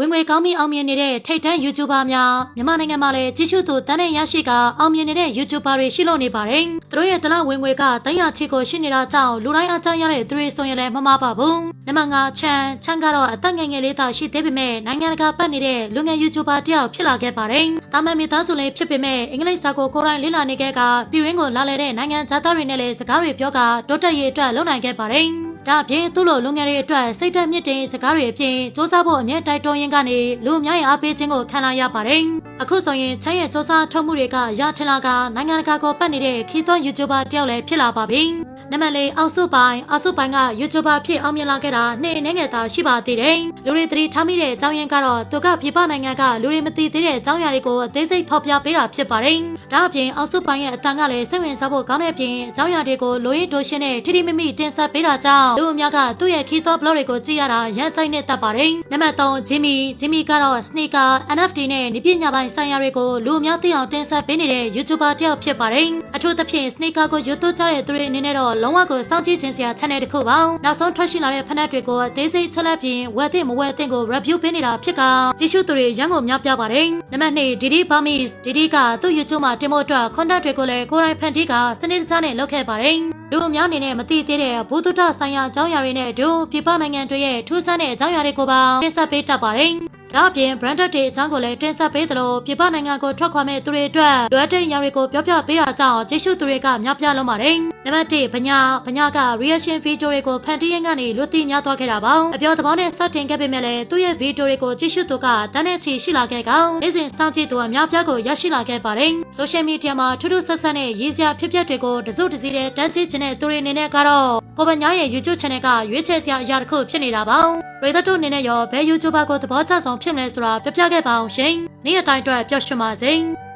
ဝင်ငွေကောင်းပြီးအောင်မြင်နေတဲ့ထိတ်တန်း YouTuber များမြန်မာနိုင်ငံမှာလည်းကြီးစုသူတန်းတဲ့ရရှိကအောင်မြင်နေတဲ့ YouTuber တွေရှိလို့နေပါတယ်။သူတို့ရဲ့တလဝင်ငွေကတန်းရချီကိုရှိနေတာကြောင့်လူတိုင်းအားကြရတဲ့သူတွေဆိုရင်လည်းမမှားပါဘူး။နံပါတ်5ချန်ချန်ကတော့အသက်ငယ်ငယ်လေးသာရှိသေးပေမဲ့နိုင်ငံတကာပတ်နေတဲ့လူငယ် YouTuber တယောက်ဖြစ်လာခဲ့ပါတယ်။တာမန်မိသားစုလည်းဖြစ်ပေမဲ့အင်္ဂလိပ်စာကိုကိုယ်တိုင်လေ့လာနေခဲ့ကပြည်ရင်းကိုလာလည်တဲ့နိုင်ငံသားတွေနဲ့လည်းစကားတွေပြောကတိုးတက်ရေးအတွက်လုပ်နိုင်ခဲ့ပါတယ်။ ဒါအပြင်သူ့လိုလူငယ်တွေအတွက်စိတ်သက်မြင့်တင်စကားတွေအပြင်စ조사ဖို့အမြဲတိုက်တွန်းရင်းကနေလူအများရဲ့အားပေးခြင်းကိုခံလာရပါတယ်။အခုဆိုရင်ချမ်းရဲ့စ조사ထုတ်မှုတွေကရထင်လာကနိုင်ငံတကာကိုပတ်နေတဲ့ခီးသွွန် YouTuber တယောက်လည်းဖြစ်လာပါပြီ။ နံပါတ်လေးအောက်စုပိုင်းအောက်စုပိုင်းက YouTuber ဖြစ်အောင်မြင်လာခဲ့တာနှစ်အနည်းငယ်သာရှိပါသေးတယ်။လူတွေသတိထားမိတဲ့အကြောင်းရင်းကတော့သူကပြည်ပနိုင်ငံကလူတွေမသိသေးတဲ့အကြောင်းအရာတွေကိုအသေးစိတ်ဖော်ပြပေးတာဖြစ်ပါတယ်။ဒါအပြင်အောက်စုပိုင်းရဲ့အတန်ကလည်းစိတ်ဝင်စားဖို့ကောင်းတဲ့အပြင်အကြောင်းအရာတွေကိုလိုရင်းတိုးရှင်းတဲ့ထိထိမိမိတင်ဆက်ပေးတာကြောင့်လူအများကသူ့ရဲ့ခီးသွွန် blog တွေကိုကြည့်ရတာရမ်းကြိုက်နေတတ်ပါတယ်။နံပါတ်3ဂျီမီဂျီမီကတော့ sneaker NFT နဲ့ဒီပညာပိုင်းဆိုင်ရာတွေကိုလူအများသိအောင်တင်ဆက်ပေးနေတဲ့ YouTuber တယောက်ဖြစ်ပါတယ်။အထူးသဖြင့် sneaker ကိုယူသွကြတဲ့သူတွေအနေနဲ့တော့လုံးဝကိုစောင့်ကြည့်ခြင်းစရာ channel တစ်ခုပါ။နောက်ဆုံးထွက်ရှိလာတဲ့ဖက်နက်တွေကိုအသေးစိတ်ချက်လက်ပြင်ဝယ်သင့်မဝယ်သင့်ကို review ပေးနေတာဖြစ်ကကြည့်ရှုသူတွေရန်ကုန်များပြပါတယ်။နံပါတ်2 Didi Bamis Didi ကသူ့ YouTube မှာတင်ဖို့အတွက် content တွေကိုလည်းကိုယ်တိုင်ဖန်တီးကစနစ်တကျနဲ့လုပ်ခဲ့ပါတယ်။လူအများအနေနဲ့မသိသေးတဲ့ဘူတုတဆိုင်ရာအကြောင်းအရာတွေနဲ့အတူပြည်ပနိုင်ငံတွေရဲ့ထူးဆန်းတဲ့အကြောင်းအရာတွေကိုပါတင်ဆက်ပေးတတ်ပါတယ်။ ဒါအပြင် branded တွေအကြောင်းကိုလည်းတင်ဆက်ပေးသလိုပြည်ပနိုင်ငံကိုထွက်ခွာမဲ့သူတွေအတွက်လွယ်တဲ့ຢာတွေကိုပြောပြပေးတာကြောင့်ကြည့်ရှုသူတွေကများပြားလုံးပါတယ်။နံပါတ်1ဗညာဗညာက reaction video တွေကိုဖန်တီးရင်းကနေလူသိများသွားခဲ့တာပါ။အပြောသဘောနဲ့စတင်ခဲ့ပေမဲ့လည်းသူ့ရဲ့ video တွေကိုကြည့်ရှုသူကတန်းတဲ့ချီရှိလာခဲ့ကောင်နေ့စဉ်စောင့်ကြည့်သူအများပြားကိုရရှိလာခဲ့ပါတယ်။ social media မှာထူးထူးဆန်းဆန်းနဲ့ရည်စရာဖြစ်ပျက်တွေကိုတစုတစည်းတဲ့တန်းချခြင်းတဲ့သူတွေအနေနဲ့ကတော့ ကိုပညာရဲ့ YouTube channel ကရွေးချယ်စရာအရာတစ်ခုဖြစ်နေတာပါ။ပရိသတ်တို့အနေနဲ့ရောဘယ် YouTuber ကိုသဘောကျဆုံးဖြစ်မလဲဆိုတာပြပြခဲ့ပါအောင်ရှင်။နေ့အတိုင်းအတွက်ပျော်ရွှင်ပါစေ။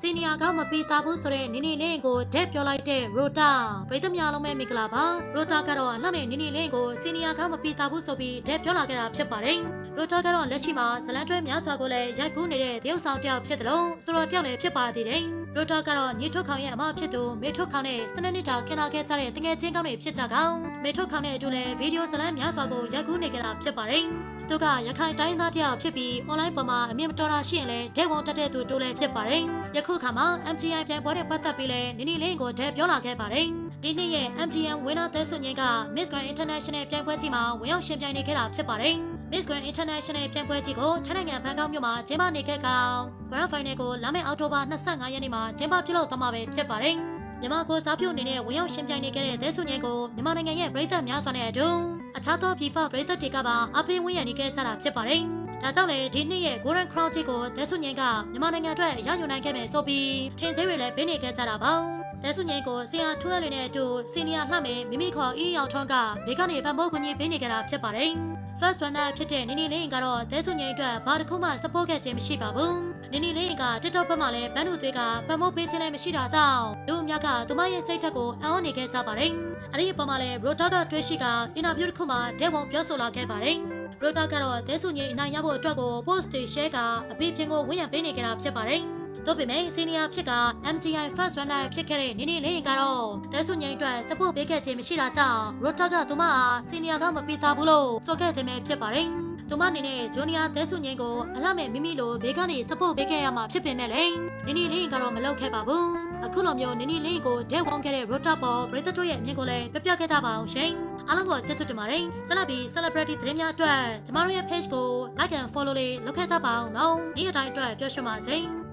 စီနီယာကမပီတာဘူးဆိုတဲ့နီနီလင်းကိုဒက်ပြောလိုက်တဲ့ရိုတာပရိသတ်များလုံးပဲမင်္ဂလာပါရိုတာကတော့အလှမဲ့နီနီလင်းကိုစီနီယာကမပီတာဘူးဆိုပြီးဒက်ပြောလာခဲ့တာဖြစ်ပါတယ် ရိုတာကတော့လက်ရှိမှာဇလန်တွဲများစွာကိုလည်းရိုက်ကူးနေတဲ့တရုတ်ဆောင်တစ်ယောက်ဖြစ်တယ်လို့ဆိုတော့တစ်ယောက်လည်းဖြစ်ပါသေးတယ်ရိုတာကတော့ညီထုတ်ခေါင်ရဲ့အမဖြစ်သူမေထုတ်ခေါင်နဲ့စနေနေ့တာခင်လာခဲ့ကြတဲ့တငယ်ချင်းကောင်းတွေဖြစ်ကြကောင်မေထုတ်ခေါင်နဲ့အတူလည်းဗီဒီယိုဇလန်များစွာကိုရိုက်ကူးနေကြတာဖြစ်ပါတယ်သူကရခိုင်တိုင်းသားတယောက်ဖြစ်ပြီး online ပေါ်မှာအမြင်မတော်တာရှိရင်လည်းဒဲဝန်တက်တဲ့သူတိုးလည်းဖြစ်ပါတယ်။ယခုခါမှာ MGI ပြိုင်ပွဲနဲ့ပတ်သက်ပြီးလည်းနီနီလင်းကိုဒဲပြောလာခဲ့ပါတယ်။ဒီနှစ်ရဲ့ MGM winner သက်စွန်ကြီးက Miss Grand International ပြိုင်ပွဲကြီးမှာဝင်ရောက်ရှင်ပြိုင်နေခဲ့တာဖြစ်ပါတယ်။ Miss Grand International ပြိုင်ပွဲကြီးကိုထိုင်းနိုင်ငံဘန်ကောက်မြို့မှာကျင်းပနေခဲ့ကောင် Grand Final ကိုလာမယ့်အောက်တိုဘာ25ရက်နေ့မှာကျင်းပပြုလုပ်သွားမှာပဲဖြစ်ပါတယ်။မြန်မာကိုစားပြုတ်အနေနဲ့ဝင်ရောက်ရှင်ပြိုင်နေခဲ့တဲ့သက်စွန်ကြီးကိုမြန်မာနိုင်ငံရဲ့ပြည်သက်များစွာနဲ့အတူအခြားသောပြည်ပပြည်သက်တွေကပါအပိဝင်းရနေခဲ့ကြတာဖြစ်ပါတယ်။ဒါကြောင့်လည်းဒီနှစ်ရဲ့ Golden Crown ကြီးကိုသက်စွန်ကြီးကမြန်မာနိုင်ငံအတွက်ရယူနိုင်ခဲ့မယ်ဆိုပြီးထင်သေးတွေလည်းပေးနေခဲ့ကြတာပါ။ သက်စွန်ကြီးကိုဆီယာထွန်းရည်နဲ့အတူစီနီယာလှမယ်မိမိခေါ်အီအောင်ထွန်းကဘေကနေပံ့ပိုးကူညီပေးနေကြတာဖြစ်ပါတယ်။ First runner ဖြစ်တဲ့နီနီလင်းကတော့သဲဆွန်ငိမ့်အတွက်ဘာတစ်ခုမှ support ခဲ့ခြင်းမရှိပါဘူး။နီနီလင်းက TikTok ဘက်မှာလည်းဘန်းတို့သွေးကပံ့ပိုးပေးခြင်းလည်းမရှိတာကြောင့်လူအများကသူမရဲ့စိတ်ဓာတ်ကိုအံ့ဩနေခဲ့ကြပါတယ်။အဲ့ဒီအပေါ်မှာလည်း Rota ကတွေးရှိကအင်တာဗျူးတစ်ခုမှာဒေဝုံပြောဆိုလာခဲ့ပါတယ်။ Rota ကတော့သဲဆွန်ငိမ့်အနိုင်ရဖို့အတွက်ကို post တွေ share ကအဖေဖြင်းကိုဝန်းရံပေးနေကြတာဖြစ်ပါတယ်။ တို့ပေမဲ့စီနီယာဖြစ်က MGI First Runner ဖြစ်ခဲ့တဲ့နီနီလေးကတော့တဲဆုငိမ့်အတွက်စပို့ပေးခဲ့ခြင်းမရှိတာကြောင့်ရိုတာကသူမအားစီနီယာကမပိတာဘူးလို့ဆိုခဲ့ခြင်းပဲဖြစ်ပါတယ်။သူမအနေနဲ့ဂျူနီယာတဲဆုငိမ့်ကိုအလှမဲ့မိမိလိုဘေးကနေစပို့ပေးခဲ့ရမှာဖြစ်ပေမဲ့လည်းနီနီလေးကတော့မလုပ်ခဲ့ပါဘူး။အခုလိုမျိုးနီနီလေးကိုဒဲဝွန်ခဲ့တဲ့ရိုတာပေါ်ပရိသတ်တို့ရဲ့အမြင်ကိုလည်းပြပြခဲ့ကြပါအောင်ရှင်။အားလုံးကိုကျေးဇူးတင်ပါတယ်။ဆက်လက်ပြီး celebrity သတင်းများအတွက်ကျမတို့ရဲ့ page ကို like and follow လေးလုပ်ခဲ့ကြပါအောင်နော်။ဒီအတိုင်းအတွက်ပြောရှင်းပါစေ။